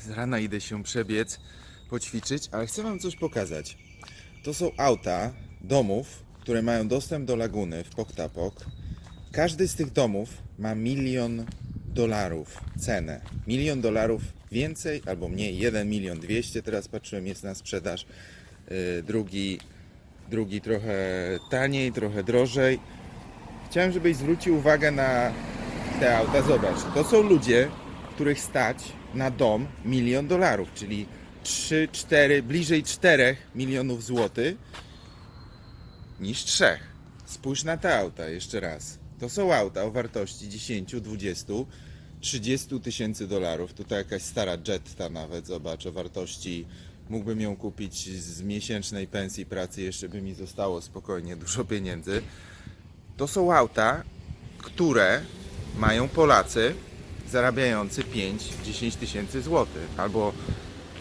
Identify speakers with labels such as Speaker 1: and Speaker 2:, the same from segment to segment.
Speaker 1: Z rana idę się przebiec, poćwiczyć, ale chcę Wam coś pokazać. To są auta domów, które mają dostęp do laguny w Poktapok. Każdy z tych domów ma milion dolarów cenę. Milion dolarów więcej albo mniej, 1 milion 200 teraz patrzyłem jest na sprzedaż. Yy, drugi, drugi trochę taniej, trochę drożej. Chciałem, żebyś zwrócił uwagę na te auta. Zobacz, to są ludzie, których stać na dom milion dolarów, czyli 3, 4, bliżej 4 milionów złotych niż 3. Spójrz na te auta jeszcze raz. To są auta o wartości 10, 20, 30 tysięcy dolarów. Tutaj jakaś stara Jetta nawet, zobacz, o wartości mógłbym ją kupić z miesięcznej pensji pracy, jeszcze by mi zostało spokojnie dużo pieniędzy. To są auta, które mają Polacy zarabiający 5-10 tysięcy złotych albo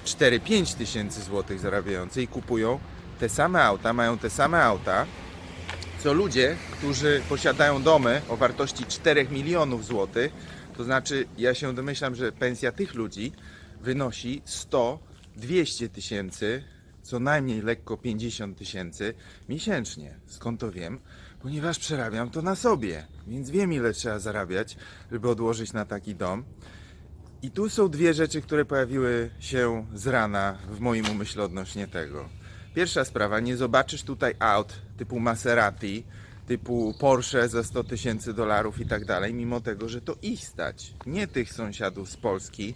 Speaker 1: 4-5 tysięcy złotych zarabiający i kupują te same auta, mają te same auta, co ludzie, którzy posiadają domy o wartości 4 milionów złotych, to znaczy ja się domyślam, że pensja tych ludzi wynosi 100-200 tysięcy, co najmniej lekko 50 tysięcy miesięcznie. Skąd to wiem? Ponieważ przerabiam to na sobie, więc wiem ile trzeba zarabiać, żeby odłożyć na taki dom. I tu są dwie rzeczy, które pojawiły się z rana w moim umyśle odnośnie tego. Pierwsza sprawa, nie zobaczysz tutaj aut typu Maserati, typu Porsche za 100 tysięcy dolarów i tak dalej, mimo tego, że to ich stać. Nie tych sąsiadów z Polski,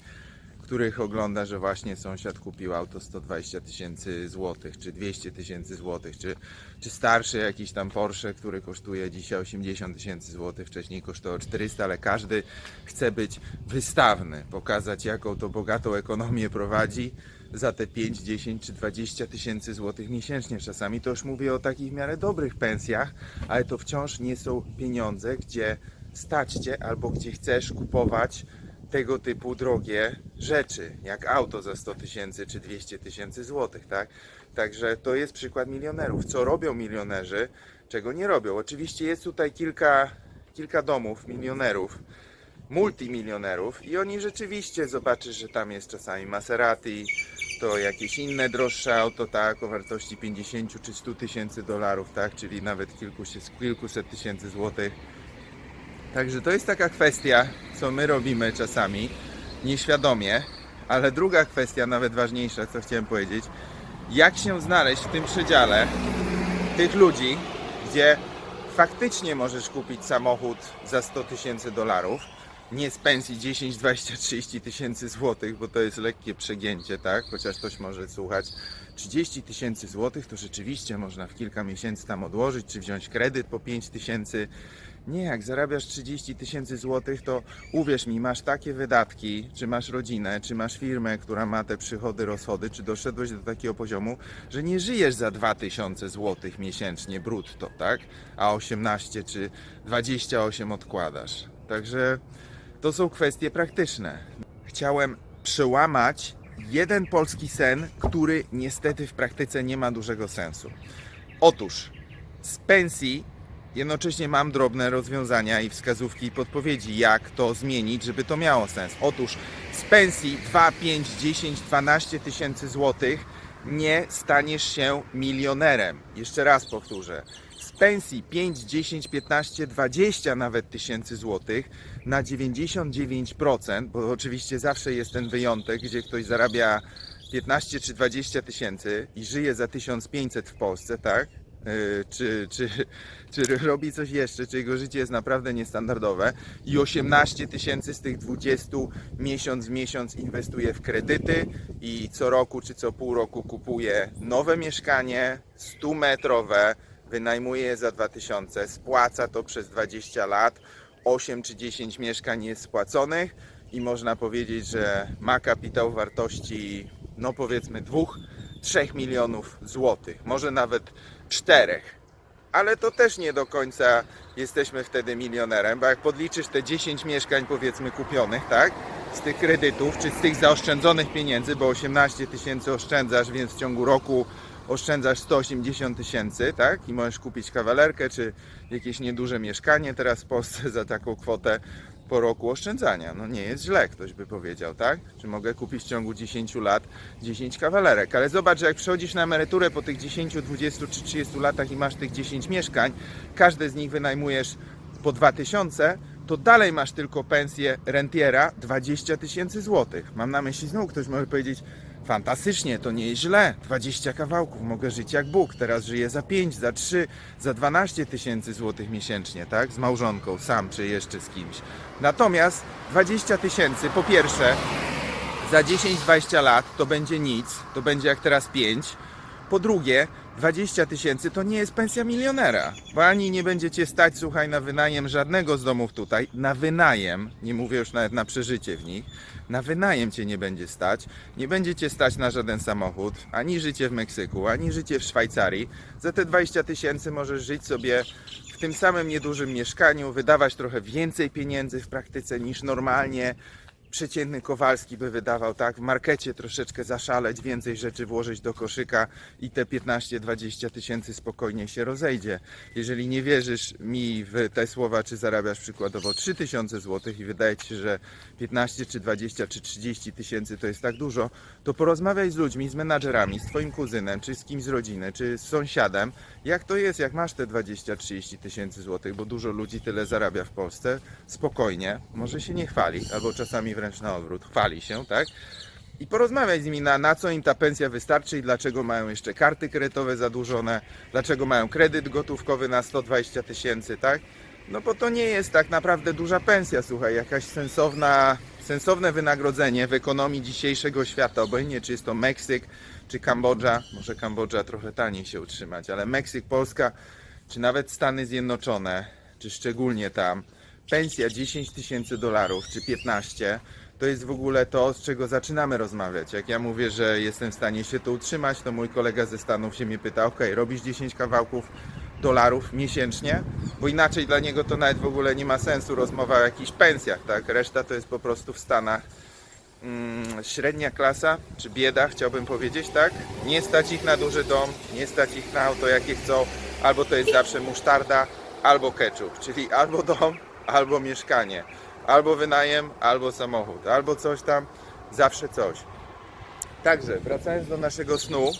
Speaker 1: których ogląda, że właśnie sąsiad kupił auto 120 tysięcy złotych, czy 200 tysięcy złotych, czy, czy starszy jakiś tam Porsche, który kosztuje dzisiaj 80 tysięcy złotych, wcześniej kosztował 400, ale każdy chce być wystawny, pokazać jaką to bogatą ekonomię prowadzi za te 5, 10 czy 20 tysięcy złotych miesięcznie. Czasami to już mówię o takich w miarę dobrych pensjach, ale to wciąż nie są pieniądze, gdzie stać cię albo gdzie chcesz kupować tego typu drogie rzeczy, jak auto za 100 tysięcy czy 200 tysięcy złotych, tak? Także to jest przykład milionerów. Co robią milionerzy, czego nie robią? Oczywiście jest tutaj kilka, kilka domów milionerów, multimilionerów i oni rzeczywiście zobaczysz, że tam jest czasami Maserati, to jakieś inne droższe auto, tak, o wartości 50 czy 100 tysięcy dolarów, tak, czyli nawet kilkuset, kilkuset tysięcy złotych. Także to jest taka kwestia, co my robimy czasami, nieświadomie, ale druga kwestia, nawet ważniejsza, co chciałem powiedzieć, jak się znaleźć w tym przedziale tych ludzi, gdzie faktycznie możesz kupić samochód za 100 tysięcy dolarów, nie z pensji 10, 20, 30 tysięcy złotych, bo to jest lekkie przegięcie, tak? Chociaż ktoś może słuchać. 30 tysięcy złotych to rzeczywiście można w kilka miesięcy tam odłożyć, czy wziąć kredyt po 5 tysięcy. Nie, jak zarabiasz 30 tysięcy złotych, to uwierz mi, masz takie wydatki, czy masz rodzinę, czy masz firmę, która ma te przychody, rozchody, czy doszedłeś do takiego poziomu, że nie żyjesz za 2000 złotych miesięcznie brutto, tak? A 18 czy 28 odkładasz. Także to są kwestie praktyczne. Chciałem przełamać jeden polski sen, który niestety w praktyce nie ma dużego sensu. Otóż z pensji jednocześnie mam drobne rozwiązania i wskazówki i podpowiedzi, jak to zmienić, żeby to miało sens. Otóż z pensji 2, 5, 10, 12 tysięcy złotych nie staniesz się milionerem. Jeszcze raz powtórzę. Z pensji 5, 10, 15, 20 nawet tysięcy złotych na 99%, bo oczywiście zawsze jest ten wyjątek, gdzie ktoś zarabia 15 czy 20 tysięcy i żyje za 1500 w Polsce, tak? Yy, Czy, czy, czy robi coś jeszcze, czy jego życie jest naprawdę niestandardowe i 18 tysięcy z tych 20 miesiąc w miesiąc inwestuje w kredyty i co roku czy co pół roku kupuje nowe mieszkanie 100 metrowe, wynajmuje je za 2000, spłaca to przez 20 lat, 8 czy 10 mieszkań jest spłaconych i można powiedzieć, że ma kapitał wartości no powiedzmy 2-3 milionów złotych, może nawet 4. Ale to też nie do końca jesteśmy wtedy milionerem, bo jak podliczysz te 10 mieszkań powiedzmy kupionych, tak? Z tych kredytów, czy z tych zaoszczędzonych pieniędzy, bo 18 tysięcy oszczędzasz, więc w ciągu roku oszczędzasz 180 tysięcy, tak? I możesz kupić kawalerkę, czy jakieś nieduże mieszkanie teraz w Polsce za taką kwotę. Po roku oszczędzania. No nie jest źle, ktoś by powiedział, tak? Czy mogę kupić w ciągu 10 lat 10 kawalerek? Ale zobacz, jak przychodzisz na emeryturę po tych 10, 20 czy 30 latach i masz tych 10 mieszkań, każde z nich wynajmujesz po 2000, to dalej masz tylko pensję rentiera 20 tysięcy złotych. Mam na myśli, znowu ktoś może powiedzieć, fantastycznie, to nie jest źle, 20 kawałków, mogę żyć jak Bóg, teraz żyję za 5, za 3, za 12 tysięcy złotych miesięcznie, tak? Z małżonką, sam czy jeszcze z kimś. Natomiast 20 tysięcy, po pierwsze, za 10-20 lat to będzie nic, to będzie jak teraz 5. Po drugie, 20 tysięcy to nie jest pensja milionera, bo ani nie będziecie stać, słuchaj, na wynajem żadnego z domów tutaj, na wynajem, nie mówię już nawet na przeżycie w nich, na wynajem cię nie będzie stać, nie będziecie stać na żaden samochód, ani życie w Meksyku, ani życie w Szwajcarii. Za te 20 tysięcy możesz żyć sobie w tym samym niedużym mieszkaniu, wydawać trochę więcej pieniędzy w praktyce niż normalnie przeciętny Kowalski by wydawał, tak? W markecie troszeczkę zaszaleć, więcej rzeczy włożyć do koszyka i te 15-20 tysięcy spokojnie się rozejdzie. Jeżeli nie wierzysz mi w te słowa, czy zarabiasz przykładowo 3 tysiące złotych i wydaje ci się, że 15 czy 20 czy 30 tysięcy to jest tak dużo, to porozmawiaj z ludźmi, z menadżerami, z twoim kuzynem, czy z kimś z rodziny, czy z sąsiadem, jak to jest, jak masz te 20-30 tysięcy złotych, bo dużo ludzi tyle zarabia w Polsce, spokojnie, może się nie chwali, albo czasami wręcz na odwrót, chwali się, tak? I porozmawiać z nimi, na, na co im ta pensja wystarczy i dlaczego mają jeszcze karty kredytowe zadłużone, dlaczego mają kredyt gotówkowy na 120 tysięcy, tak? No bo to nie jest tak naprawdę duża pensja, słuchaj, jakaś sensowna, sensowne wynagrodzenie w ekonomii dzisiejszego świata, obojętnie czy jest to Meksyk, czy Kambodża, może Kambodża trochę taniej się utrzymać, ale Meksyk, Polska, czy nawet Stany Zjednoczone, czy szczególnie tam, pensja 10 tysięcy dolarów, czy 15, to jest w ogóle to, z czego zaczynamy rozmawiać. Jak ja mówię, że jestem w stanie się tu utrzymać, to mój kolega ze Stanów się mnie pyta, ok, robisz 10 kawałków dolarów miesięcznie, bo inaczej dla niego to nawet w ogóle nie ma sensu rozmowa o jakichś pensjach, tak? Reszta to jest po prostu w Stanach mm, średnia klasa, czy bieda, chciałbym powiedzieć, tak? Nie stać ich na duży dom, nie stać ich na auto, jakie chcą, albo to jest zawsze musztarda, albo ketchup, czyli albo dom, albo mieszkanie, albo wynajem, albo samochód, albo coś tam, zawsze coś. Także, wracając do naszego snu,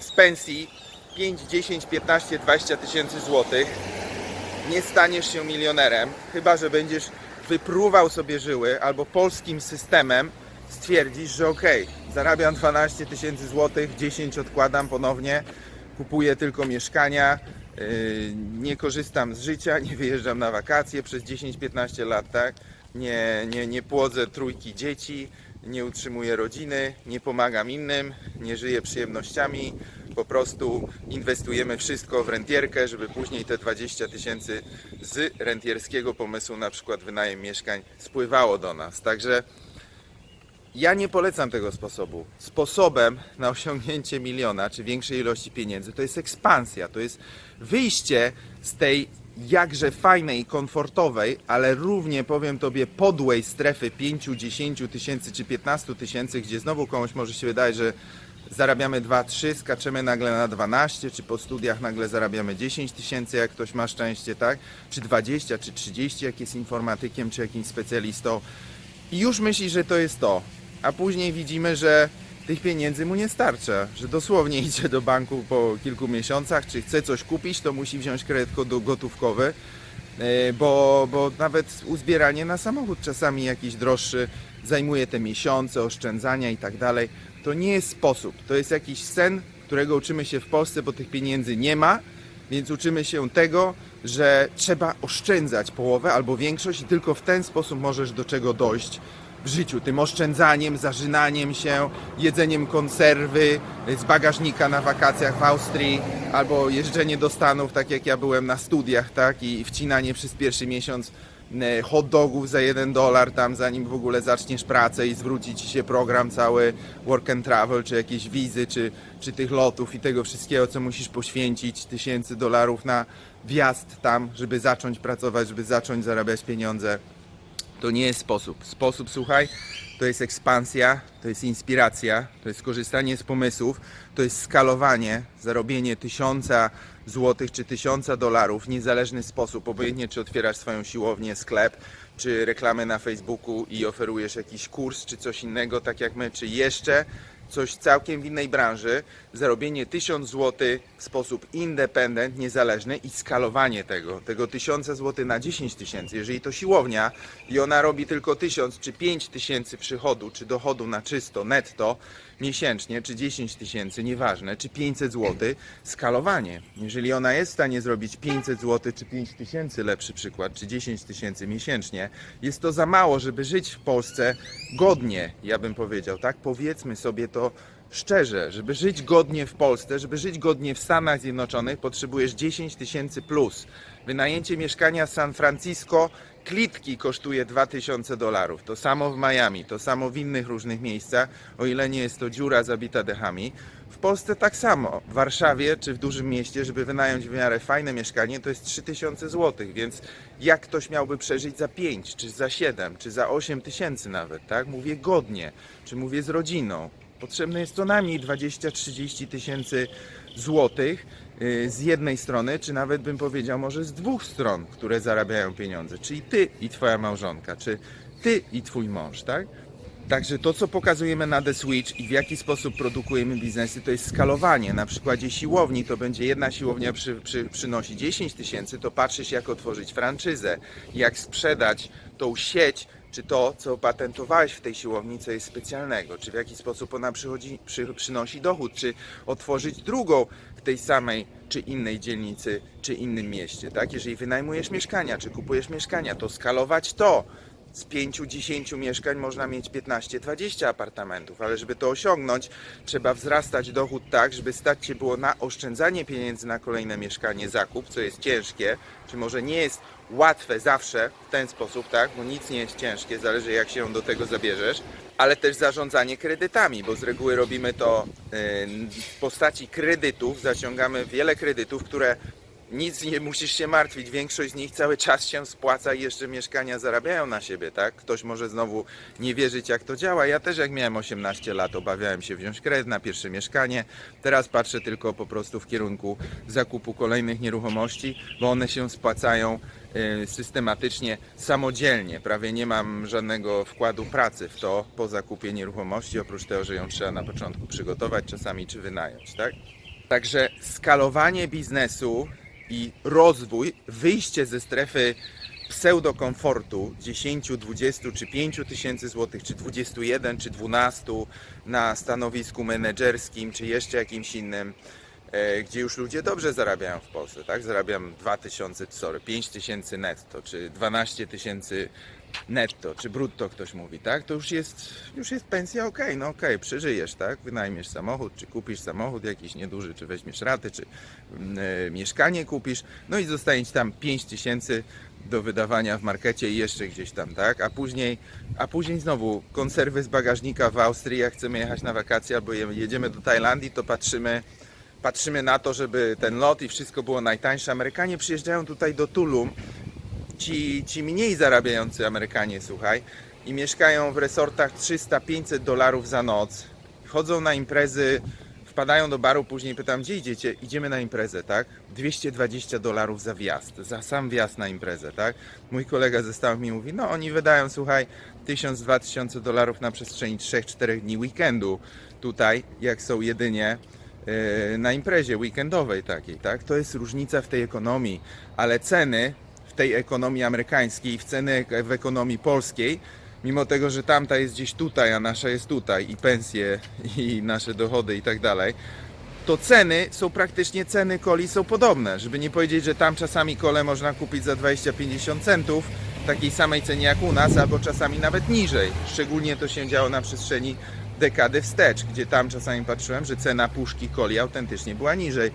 Speaker 1: z pensji 5, 10, 15, 20 tysięcy złotych nie staniesz się milionerem, chyba że będziesz wypruwał sobie żyły albo polskim systemem stwierdzisz, że okej, zarabiam 12 tysięcy złotych, 10 odkładam ponownie, kupuję tylko mieszkania, nie korzystam z życia, nie wyjeżdżam na wakacje przez 10-15 lat, tak? Nie, nie, nie płodzę trójki dzieci, nie utrzymuję rodziny, nie pomagam innym, nie żyję przyjemnościami, po prostu inwestujemy wszystko w rentierkę, żeby później te 20 tysięcy z rentierskiego pomysłu, na przykład wynajem mieszkań, spływało do nas. Także ja nie polecam tego sposobu. Sposobem na osiągnięcie miliona czy większej ilości pieniędzy to jest ekspansja, to jest wyjście z tej jakże fajnej i komfortowej, ale równie powiem Tobie podłej strefy 5, 10 tysięcy czy 15 tysięcy, gdzie znowu komuś może się wydaje, że zarabiamy 2-3, skaczemy nagle na 12, czy po studiach nagle zarabiamy 10 tysięcy, jak ktoś ma szczęście, tak? Czy 20, czy 30, jak jest informatykiem, czy jakimś specjalistą. I już myśli, że to jest to. A później widzimy, że tych pieniędzy mu nie starcza, że dosłownie idzie do banku po kilku miesiącach, czy chce coś kupić, to musi wziąć kredyt go- gotówkowy, e, bo, bo nawet uzbieranie na samochód czasami jakiś droższy zajmuje te miesiące oszczędzania i tak dalej. To nie jest sposób, to jest jakiś sen, którego uczymy się w Polsce, bo tych pieniędzy nie ma, więc uczymy się tego, że trzeba oszczędzać połowę albo większość i tylko w ten sposób możesz do czego dojść w życiu. Tym oszczędzaniem, zażynaniem się, jedzeniem konserwy z bagażnika na wakacjach w Austrii albo jeżdżenie do Stanów, tak jak ja byłem na studiach, tak, i wcinanie przez pierwszy miesiąc e, hot dogów za jeden dolar tam zanim w ogóle zaczniesz pracę i zwróci ci się program cały work and travel, czy jakieś wizy, czy, czy tych lotów i tego wszystkiego, co musisz poświęcić tysięcy dolarów na wjazd tam, żeby zacząć pracować, żeby zacząć zarabiać pieniądze. To nie jest sposób. Sposób, słuchaj, to jest ekspansja, to jest inspiracja, to jest korzystanie z pomysłów, to jest skalowanie, zarobienie tysiąca złotych czy tysiąca dolarów w niezależny sposób, obojętnie czy otwierasz swoją siłownię, sklep, czy reklamę na Facebooku i oferujesz jakiś kurs, czy coś innego, tak jak my, czy jeszcze coś całkiem w innej branży, zarobienie 1000 zł w sposób independent, niezależny i skalowanie tego, tego 1000 zł na 10 tysięcy. Jeżeli to siłownia i ona robi tylko 1000 czy 5 tysięcy przychodu, czy dochodu na czysto, netto, miesięcznie, czy 10 tysięcy, nieważne, czy 500 zł, skalowanie. Jeżeli ona jest w stanie zrobić 500 zł, czy 5 tysięcy, lepszy przykład, czy 10 tysięcy miesięcznie, jest to za mało, żeby żyć w Polsce godnie, ja bym powiedział, tak? Powiedzmy sobie to szczerze, żeby żyć godnie w Polsce, żeby żyć godnie w Stanach Zjednoczonych, potrzebujesz 10 tysięcy plus. Wynajęcie mieszkania w San Francisco, klitki kosztuje 2000 dolarów. To samo w Miami, to samo w innych różnych miejscach, o ile nie jest to dziura zabita dechami. W Polsce tak samo. W Warszawie czy w dużym mieście, żeby wynająć w miarę fajne mieszkanie, to jest 3000 zł, więc jak ktoś miałby przeżyć za 5, czy za 7, czy za 8 tysięcy nawet, tak? Mówię godnie, czy mówię z rodziną. Potrzebne jest co najmniej 20-30 tysięcy złotych y, z jednej strony, czy nawet bym powiedział może z dwóch stron, które zarabiają pieniądze, czyli ty i twoja małżonka, czy ty i twój mąż, tak? Także to, co pokazujemy na The Switch i w jaki sposób produkujemy biznesy, to jest skalowanie. Na przykładzie siłowni to będzie jedna siłownia przy, przy, przynosi 10 tysięcy, to patrzysz jak otworzyć franczyzę, jak sprzedać tą sieć, czy to, co patentowałeś w tej siłowni, co jest specjalnego, czy w jaki sposób ona przychodzi, przy, przynosi dochód, czy otworzyć drugą w tej samej czy innej dzielnicy, czy innym mieście, tak? Jeżeli wynajmujesz mieszkania, czy kupujesz mieszkania, to skalować to. Z 5-10 mieszkań można mieć 15-20 apartamentów, ale żeby to osiągnąć, trzeba wzrastać dochód tak, żeby stać się było na oszczędzanie pieniędzy na kolejne mieszkanie, zakup, co jest ciężkie, czy może nie jest łatwe zawsze w ten sposób, tak? Bo nic nie jest ciężkie, zależy jak się do tego zabierzesz, ale też zarządzanie kredytami, bo z reguły robimy to yy, w postaci kredytów, zaciągamy wiele kredytów, które nic nie musisz się martwić. Większość z nich cały czas się spłaca i jeszcze mieszkania zarabiają na siebie, tak? Ktoś może znowu nie wierzyć, jak to działa. Ja też, jak miałem 18 lat, obawiałem się wziąć kredyt na pierwsze mieszkanie. Teraz patrzę tylko po prostu w kierunku zakupu kolejnych nieruchomości, bo one się spłacają y, systematycznie, samodzielnie. Prawie nie mam żadnego wkładu pracy w to po zakupie nieruchomości, oprócz tego, że ją trzeba na początku przygotować czasami czy wynająć, tak? Także skalowanie biznesu i rozwój, wyjście ze strefy pseudokomfortu 10, 20 czy 5 tysięcy złotych, czy 21 czy 12 na stanowisku menedżerskim, czy jeszcze jakimś innym, e, gdzie już ludzie dobrze zarabiają w Polsce, tak? Zarabiam 2000, sorry, 5 tysięcy netto, czy 12 tysięcy netto, czy brutto ktoś mówi, tak? To już jest, już jest pensja, okej, no okej, przeżyjesz, tak? Wynajmiesz samochód, czy kupisz samochód jakiś nieduży, czy weźmiesz raty, czy mm, e, mieszkanie kupisz, no i zostanie ci tam 5 tysięcy do wydawania w markecie i jeszcze gdzieś tam, tak? A później, a później znowu konserwy z bagażnika w Austrii, jak chcemy jechać na wakacje albo je- jedziemy do Tajlandii, to patrzymy patrzymy na to, żeby ten lot i wszystko było najtańsze. Amerykanie przyjeżdżają tutaj do Tulum, ci, ci mniej zarabiający Amerykanie, słuchaj, i mieszkają w resortach 300-500 dolarów za noc, chodzą na imprezy, wpadają do baru, później pytam, gdzie idziecie? Idziemy na imprezę, tak? 220 dolarów za wjazd, za sam wjazd na imprezę, tak? Mój kolega ze Stanów mi mówi, no oni wydają, słuchaj, 1000-2000 dolarów na przestrzeni 3-4 dni weekendu tutaj, jak są jedynie e, na imprezie weekendowej takiej, tak? To jest różnica w tej ekonomii, ale ceny w tej ekonomii amerykańskiej, w ceny w ekonomii polskiej, mimo tego, że tamta jest gdzieś tutaj, a nasza jest tutaj i pensje i nasze dochody i tak dalej, to ceny są praktycznie, ceny coli są podobne. Żeby nie powiedzieć, że tam czasami kole można kupić za 20-50 centów, w takiej samej cenie jak u nas, albo czasami nawet niżej. Szczególnie to się działo na przestrzeni dekady wstecz, gdzie tam czasami patrzyłem, że cena puszki coli autentycznie była niżej,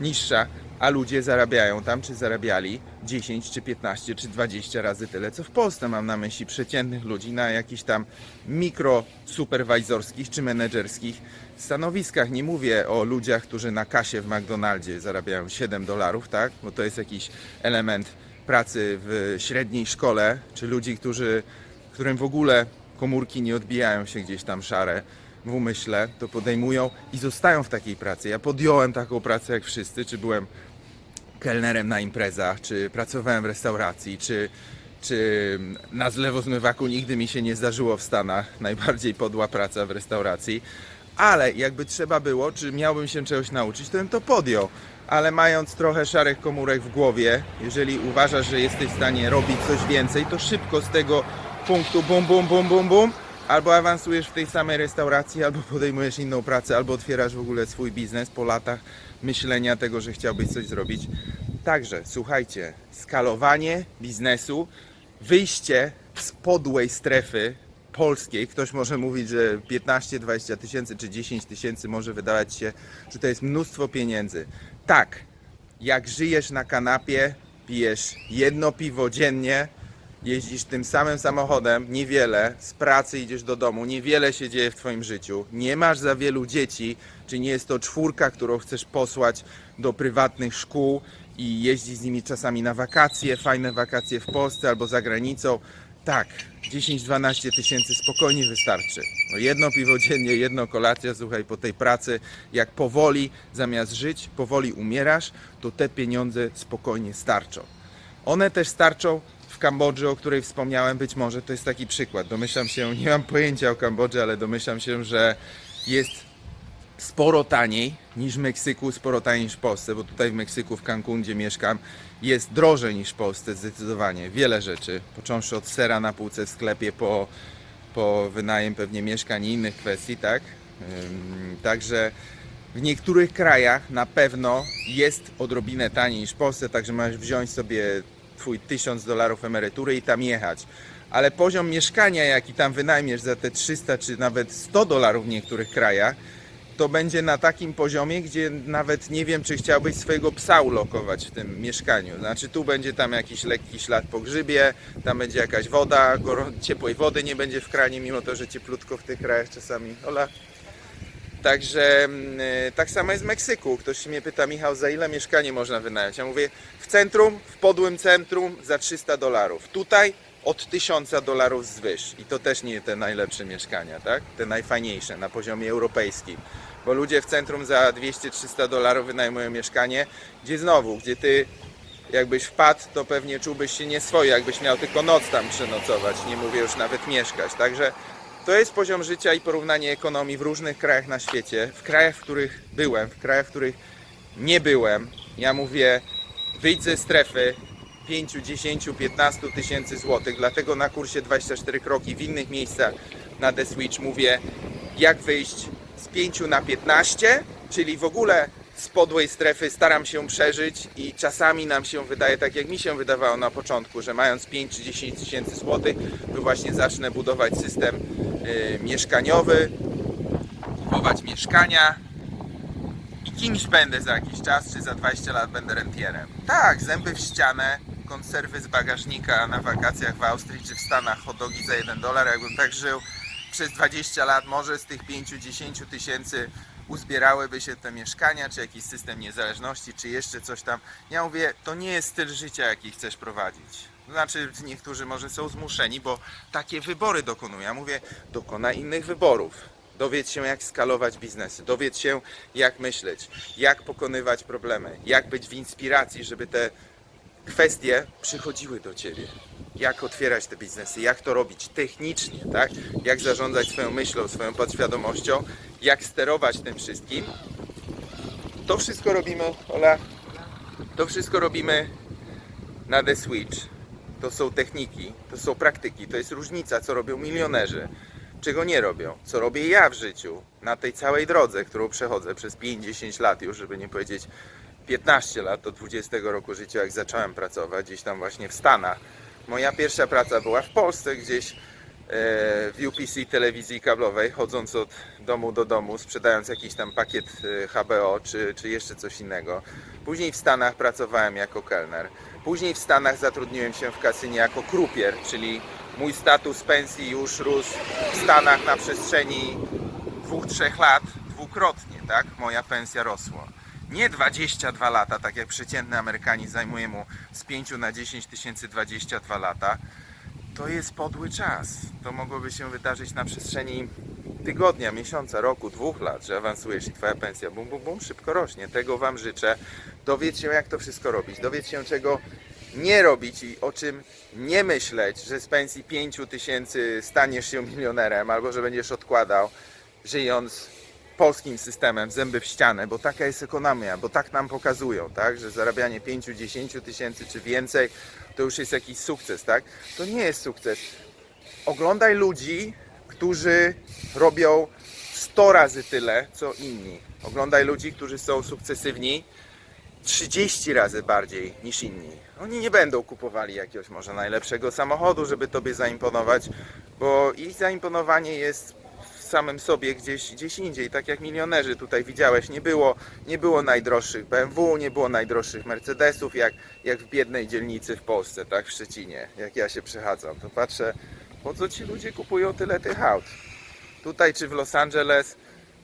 Speaker 1: niższa, a ludzie zarabiają tam, czy zarabiali 10, czy 15, czy 20 razy tyle, co w Polsce. Mam na myśli przeciętnych ludzi na jakichś tam mikro superwajzorskich czy menedżerskich stanowiskach. Nie mówię o ludziach, którzy na kasie w McDonaldzie zarabiają 7 dolarów, tak? Bo to jest jakiś element pracy w średniej szkole, czy ludzi, którzy, którym w ogóle komórki nie odbijają się gdzieś tam szare w umyśle, to podejmują i zostają w takiej pracy. Ja podjąłem taką pracę jak wszyscy, czy byłem kelnerem na imprezach, czy pracowałem w restauracji, czy czy na zlewozmywaku nigdy mi się nie zdarzyło w Stanach. Najbardziej podła praca w restauracji. Ale jakby trzeba było, czy miałbym się czegoś nauczyć, to bym to podjął. Ale mając trochę szarych komórek w głowie, jeżeli uważasz, że jesteś w stanie robić coś więcej, to szybko z tego punktu bum, bum, bum, bum, bum, albo awansujesz w tej samej restauracji, albo podejmujesz inną pracę, albo otwierasz w ogóle swój biznes po latach myślenia tego, że chciałbyś coś zrobić. Także słuchajcie, skalowanie biznesu, wyjście z podłej strefy polskiej. Ktoś może mówić, że 15-20 tysięcy czy 10 tysięcy może wydawać się, że to jest mnóstwo pieniędzy. Tak, jak żyjesz na kanapie, pijesz jedno piwo dziennie, jeździsz tym samym samochodem, niewiele, z pracy idziesz do domu, niewiele się dzieje w Twoim życiu, nie masz za wielu dzieci, czy nie jest to czwórka, którą chcesz posłać do prywatnych szkół i jeździć z nimi czasami na wakacje, fajne wakacje w Polsce albo za granicą. Tak, 10-12 tysięcy spokojnie wystarczy. No jedno piwo dziennie, jedno kolacja, słuchaj, po tej pracy, jak powoli zamiast żyć, powoli umierasz, to te pieniądze spokojnie starczą. One też starczą w Kambodży, o której wspomniałem, być może to jest taki przykład. Domyślam się, nie mam pojęcia o Kambodży, ale domyślam się, że jest sporo taniej niż w Meksyku, sporo taniej niż w Polsce, bo tutaj w Meksyku, w Cancun, gdzie mieszkam, jest drożej niż w Polsce zdecydowanie. Wiele rzeczy, począwszy od sera na półce w sklepie, po, po wynajem pewnie mieszkań i innych kwestii, tak? Także w niektórych krajach na pewno jest odrobinę taniej niż w Polsce, także możesz wziąć sobie twój 1000 dolarów emerytury i tam jechać. Ale poziom mieszkania, jaki tam wynajmiesz za te 300 czy nawet 100 dolarów w niektórych krajach, to będzie na takim poziomie, gdzie nawet nie wiem, czy chciałbyś swojego psa ulokować w tym mieszkaniu. Znaczy tu będzie tam jakiś lekki ślad po grzybie, tam będzie jakaś woda, ciepłej wody nie będzie w kranie, mimo to, że cieplutko w tych krajach czasami. Ola. Także mm, y, tak samo jest w Meksyku. Ktoś mnie pyta, Michał, za ile mieszkanie można wynająć? Ja mówię, w centrum, w podłym centrum za 300 dolarów. Tutaj od 1000 dolarów zwyż. I to też nie te najlepsze mieszkania, tak? Te najfajniejsze na poziomie europejskim. Bo ludzie w centrum za 200-300 dolarów wynajmują mieszkanie, gdzie znowu, gdzie ty jakbyś wpadł, to pewnie czułbyś się nieswojo, jakbyś miał tylko noc tam przenocować, nie mówię już nawet mieszkać. Także to jest poziom życia i porównanie ekonomii w różnych krajach na świecie. W krajach, w których byłem, w krajach, w których nie byłem. Ja mówię, wyjdź ze strefy 5, 10, 15 tysięcy złotych. Dlatego na kursie 24 kroki w innych miejscach na The Switch mówię, jak wyjść z 5 na 15, czyli w ogóle z podłej strefy staram się przeżyć i czasami nam się wydaje, tak jak mi się wydawało na początku, że mając 5 czy 10 tysięcy złotych, to właśnie zacznę budować system y, mieszkaniowy, kupować mieszkania i kimś będę za jakiś czas, czy za 20 lat będę rentierem. Tak, zęby w ścianę, konserwy z bagażnika na wakacjach w Austrii czy w Stanach, hot dogi za 1 dolar, jakbym tak żył przez 20 lat, może z tych 5-10 tysięcy uzbierałyby się te mieszkania, czy jakiś system niezależności, czy jeszcze coś tam. Ja mówię, to nie jest styl życia, jaki chcesz prowadzić. Znaczy, niektórzy może są zmuszeni, bo takie wybory dokonują. Ja mówię, dokonaj innych wyborów. Dowiedz się, jak skalować biznesy, dowiedz się, jak myśleć, jak pokonywać problemy, jak być w inspiracji, żeby te kwestie przychodziły do ciebie. Jak otwierać te biznesy, jak to robić technicznie, tak? Jak zarządzać swoją myślą, swoją podświadomością, jak sterować tym wszystkim. To wszystko robimy, Ola, to wszystko robimy na The Switch. To są techniki, to są praktyki, to jest różnica, co robią milionerzy, czego nie robią, co robię ja w życiu, na tej całej drodze, którą przechodzę przez 5-10 lat już, żeby nie powiedzieć 15 lat, do 20 roku życia, jak zacząłem pracować, gdzieś tam właśnie w Stanach. Moja pierwsza praca była w Polsce, gdzieś e, w UPC telewizji kablowej, chodząc od domu do domu, sprzedając jakiś tam pakiet e, HBO czy, czy jeszcze coś innego. Później w Stanach pracowałem jako kelner. Później w Stanach zatrudniłem się w kasynie jako krupier, czyli mój status pensji już rósł w Stanach na przestrzeni dwóch, trzech lat dwukrotnie, tak? Moja pensja rosła. Nie 22 lata, tak jak przeciętny Amerykanin zajmuje mu z 5 na 10 tysięcy 22 lata. To jest podły czas. To mogłoby się wydarzyć na przestrzeni tygodnia, miesiąca, roku, dwóch lat, że awansujesz i twoja pensja bum, bum, bum, szybko rośnie. Tego Wam życzę. Dowiedz się, jak to wszystko robić. Dowiedz się, czego nie robić i o czym nie myśleć, że z pensji 5 tysięcy staniesz się milionerem albo że będziesz odkładał, żyjąc polskim systemem, zęby w ścianę, bo taka jest ekonomia, bo tak nam pokazują, tak, że zarabianie 5-10 tysięcy czy więcej to już jest jakiś sukces, tak? To nie jest sukces. Oglądaj ludzi, którzy robią 100 razy tyle, co inni. Oglądaj ludzi, którzy są sukcesywni 30 razy bardziej niż inni. Oni nie będą kupowali jakiegoś może najlepszego samochodu, żeby tobie zaimponować, bo ich zaimponowanie jest samym sobie gdzieś, gdzieś indziej, tak jak milionerzy tutaj widziałeś, nie było, nie było najdroższych BMW, nie było najdroższych Mercedesów, jak, jak w biednej dzielnicy w Polsce, tak w Szczecinie, jak ja się przechadzam, to patrzę, po co ci ludzie kupują tyle tych aut? Tutaj czy w Los Angeles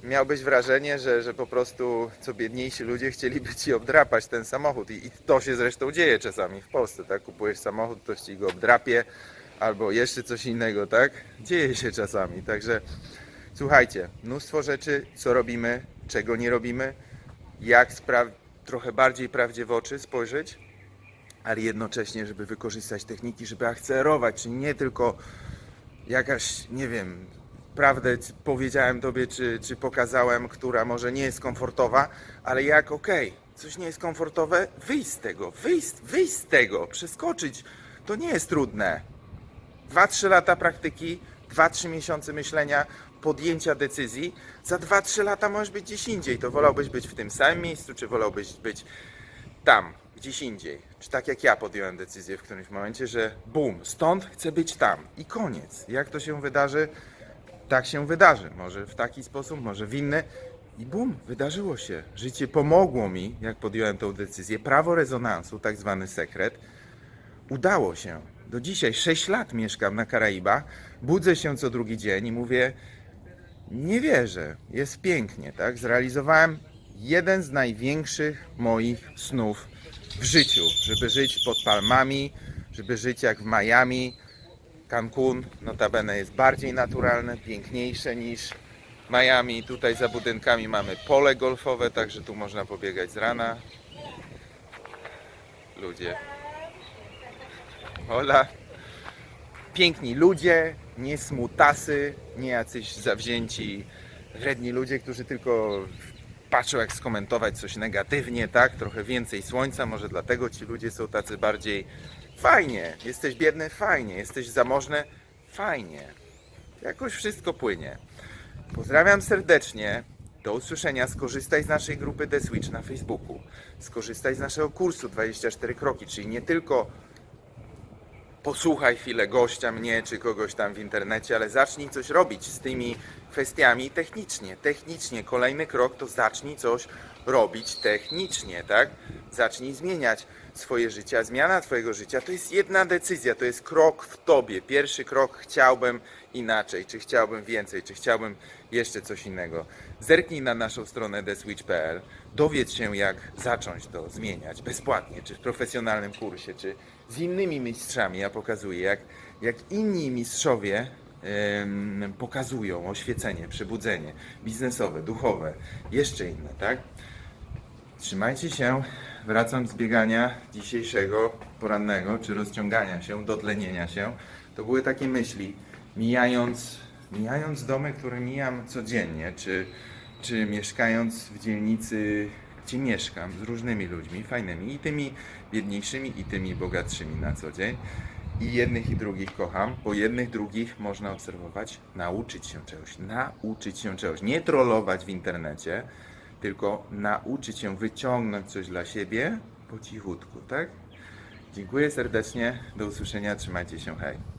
Speaker 1: miałbyś wrażenie, że, że po prostu co biedniejsi ludzie chcieliby ci obdrapać ten samochód I, i to się zresztą dzieje czasami w Polsce, tak? Kupujesz samochód, ktoś ci go obdrapie albo jeszcze coś innego, tak? Dzieje się czasami, także słuchajcie, mnóstwo rzeczy, co robimy, czego nie robimy, jak trochę bardziej prawdzie w oczy spojrzeć, ale jednocześnie, żeby wykorzystać techniki, żeby akcelerować, czyli nie tylko jakaś, nie wiem, prawdę powiedziałem tobie, czy, czy pokazałem, która może nie jest komfortowa, ale jak okej, coś nie jest komfortowe, wyjść z tego, wyjść, wyjść z tego, przeskoczyć, to nie jest trudne. 2-3 lata praktyki, 2-3 miesiące myślenia, podjęcia decyzji, za 2-3 lata możesz być gdzieś indziej. To wolałbyś być w tym samym miejscu, czy wolałbyś być tam, gdzieś indziej. Czy tak jak ja podjąłem decyzję w którymś momencie, że bum, stąd chcę być tam i koniec. Jak to się wydarzy, tak się wydarzy. Może w taki sposób, może w inny. I bum, wydarzyło się. Życie pomogło mi, jak podjąłem tą decyzję. Prawo rezonansu, tak zwany sekret, udało się. Do dzisiaj 6 lat mieszkam na Karaibach, budzę się co drugi dzień i mówię, nie wierzę, jest pięknie, tak? Zrealizowałem jeden z największych moich snów w życiu, żeby żyć pod palmami, żeby żyć jak w Miami. Cancun notabene jest bardziej naturalne, piękniejsze niż Miami. Tutaj za budynkami mamy pole golfowe, także tu można pobiegać z rana. Ludzie. Hola. Piękni ludzie, nie smutasy, nie jacyś zawzięci, wredni ludzie, którzy tylko patrzą jak skomentować coś negatywnie, tak? Trochę więcej słońca, może dlatego ci ludzie są tacy bardziej fajnie. Jesteś biedny, fajnie. Jesteś zamożny, fajnie. Jakoś wszystko płynie. Pozdrawiam serdecznie. Do usłyszenia. Skorzystaj z naszej grupy The Switch na Facebooku. Skorzystaj z naszego kursu 24 kroki, czyli nie tylko posłuchaj chwilę gościa, mnie czy kogoś tam w internecie, ale zacznij coś robić z tymi kwestiami technicznie. Technicznie. Kolejny krok to zacznij coś robić technicznie, tak? Zacznij zmieniać swoje życie. A zmiana Twojego życia to jest jedna decyzja, to jest krok w Tobie. Pierwszy krok chciałbym inaczej, czy chciałbym więcej, czy chciałbym jeszcze coś innego. Zerknij na naszą stronę theswitch.pl, dowiedz się jak zacząć to zmieniać bezpłatnie, czy w profesjonalnym kursie, czy z innymi mistrzami. Ja pokazuję, jak, jak inni mistrzowie pokazują oświecenie, przebudzenie biznesowe, duchowe, jeszcze inne, tak? Trzymajcie się. Wracam z biegania dzisiejszego, porannego, czy rozciągania się, dotlenienia się. To były takie myśli, mijając, mijając domy, które mijam codziennie, czy, czy mieszkając w dzielnicy, gdzie mieszkam, z różnymi ludźmi, fajnymi, i tymi biedniejszymi, i tymi bogatszymi na co dzień. I jednych i drugich kocham, bo jednych drugich można obserwować, nauczyć się czegoś, nauczyć się czegoś, nie trollować w internecie, tylko nauczyć się wyciągnąć coś dla siebie po cichutku, tak? Dziękuję serdecznie, do usłyszenia, trzymajcie się, hej.